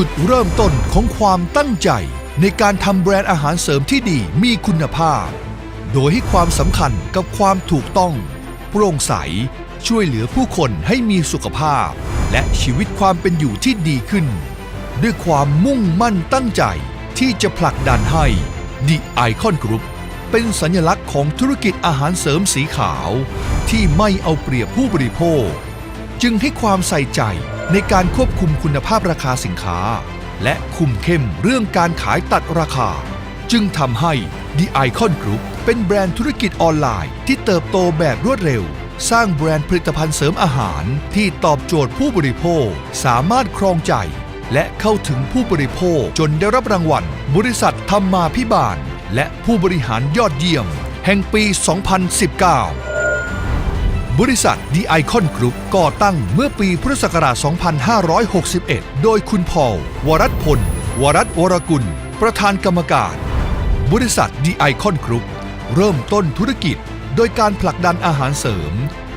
จุดเริ่มต้นของความตั้งใจ ในการทำแบรนด์อาหารเสริมที่ดีมีคุณภาพ โดยให้ความสำคัญกับความถูกต้อง โปร่งใส ช่วยเหลือผู้คนให้มีสุขภาพ และชีวิตความเป็นอยู่ที่ดีขึ้น ด้วยความมุ่งมั่นตั้งใจที่จะผลักดันให้ The Icon Group เป็นสัญลักษณ์ของธุรกิจอาหารเสริมสีขาว ที่ไม่เอาเปรียบผู้บริโภค จึงให้ความใส่ใจในการควบคุมคุณภาพราคาสินค้า และคุมเข้มเรื่องการขายตัดราคา จึงทำให้ The Icon Group เป็นแบรนด์ธุรกิจออนไลน์ที่เติบโตแบบรวดเร็ว สร้างแบรนด์ผลิตภัณฑ์เสริมอาหารที่ตอบโจทย์ผู้บริโภค สามารถครองใจ และเข้าถึงผู้บริโภคจนได้รับรางวัล บริษัทธรรมาพิบาล และผู้บริหารยอดเยี่ยม แห่งปี 2019 บริษัท The Icon Group ก่อตั้งเมื่อปีพุทธศักราช 2561 โดยคุณพอลวรัตพล วรัตวรกุล ประธานกรรมการ บริษัท The Icon Group เริ่มต้นธุรกิจ โดยการผลักดันอาหารเสริม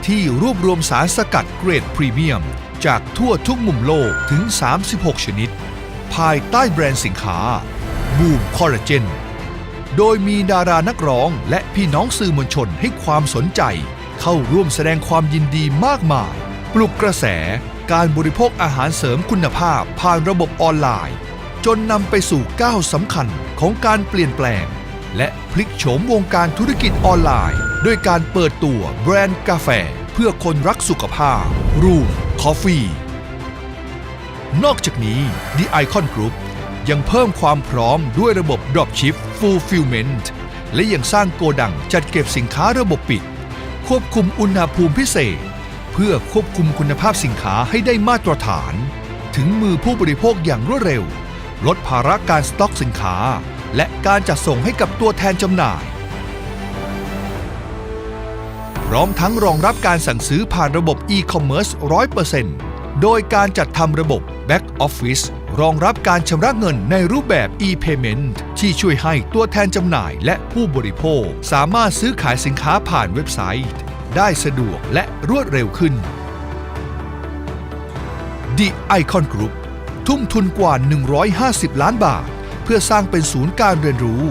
ที่รวบรวมสารสกัดเกรดพรีเมียม จากทั่วทุกมุมโลกถึง 36 ชนิด ภายใต้แบรนด์สินค้าบูมคอลลาเจนโดยมีดารานักร้องและพี่น้องสื่อมวลชนให้ความสนใจ เข้าร่วมแสดงความยินดีมากมาย ปลุกกระแสการบริโภคอาหารเสริมคุณภาพผ่านระบบออนไลน์ จนนำไปสู่ก้าวสำคัญของการเปลี่ยนแปลง และพลิกโฉมวงการธุรกิจออนไลน์ ด้วยการเปิดตัวแบรนด์กาแฟ เพื่อคนรักสุขภาพ รูมคอฟฟี่นอกจากนี้ The Icon Group ยังเพิ่มความพร้อมด้วยระบบ Dropship Fulfillment และยังสร้างโกดังจัดเก็บสินค้าระบบปิด ควบคุมอุณหภูมิพิเศษ เพื่อควบคุมคุณภาพสินค้าให้ได้มาตรฐาน ถึงมือผู้บริโภคอย่างรวดเร็ว ลดภาระการสต็อกสินค้า และการจัดส่งให้กับตัวแทนจำหน่าย พร้อมทั้งรองรับการสั่งซื้อผ่านระบบอีคอมเมิร์ซ100% โดยการจัดทำระบบ Back Office รองรับการชำระเงินในรูปแบบ e-payment ที่ช่วยให้ตัวแทนจำหน่ายและผู้บริโภค สามารถซื้อขายสินค้าผ่านเว็บไซต์ ได้สะดวกและรวดเร็วขึ้น The Icon Group ทุ่มทุนกว่า 150 ล้านบาท เพื่อสร้างเป็นศูนย์การเรียนรู้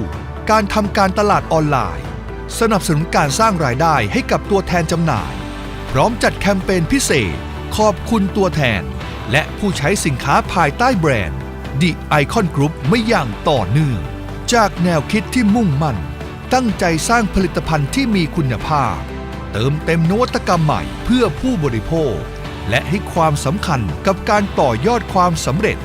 การทำการตลาดออนไลน์ สนับสนุนการสร้างรายได้ให้กับตัวแทนจำหน่าย พร้อมจัดแคมเปญพิเศษ ขอบคุณตัวแทน และผู้ใช้สินค้าภายใต้แบรนด์ The Icon Group ไม่อย่างต่อเนื่อง จากแนวคิดที่มุ่งมั่น ตั้งใจสร้างผลิตภัณฑ์ที่มีคุณภาพ เติมเต็มนวัตกรรมใหม่เพื่อผู้บริโภค และให้ความสำคัญกับการต่อยอดความสำเร็จ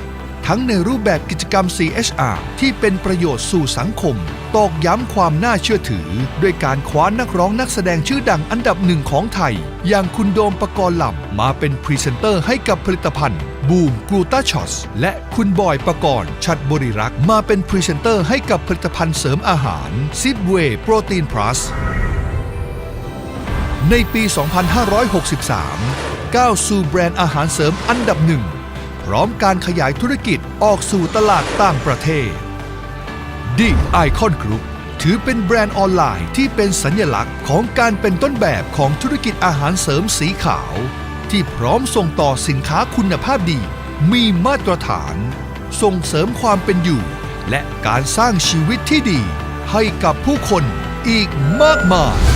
ทั้งในรูปแบบกิจกรรม CHR ที่เป็นประโยชน์สู่สังคม ตอกย้ำความน่าเชื่อถือ ด้วยการคว้านักร้องนักแสดงชื่อดังอันดับหนึ่งของไทย อย่างคุณโดมปกรณ์ลำมาเป็นพรีเซนเตอร์ให้กับผลิตภัณฑ์บูมกลูตาช็อตและคุณบอยปรกรณ์ชัดบริรักษ์มาเป็นพรีเซนเตอร์ให้กับผลิตภัณฑ์เสริมอาหารซิดเวย์โปรตีนพลัสในปี 2563 ก้าวสู่แบรนด์อาหารเสริมอันดับหนึ่ง พร้อมการขยายธุรกิจออกสู่ตลาดต่างประเทศ The Icon Group ถือเป็นแบรนด์ออนไลน์ที่เป็นสัญลักษณ์ของการเป็นต้นแบบของธุรกิจอาหารเสริมสีขาว ที่พร้อมส่งต่อสินค้าคุณภาพดี มีมาตรฐาน ส่งเสริมความเป็นอยู่ และการสร้างชีวิตที่ดี ให้กับผู้คนอีกมากมาย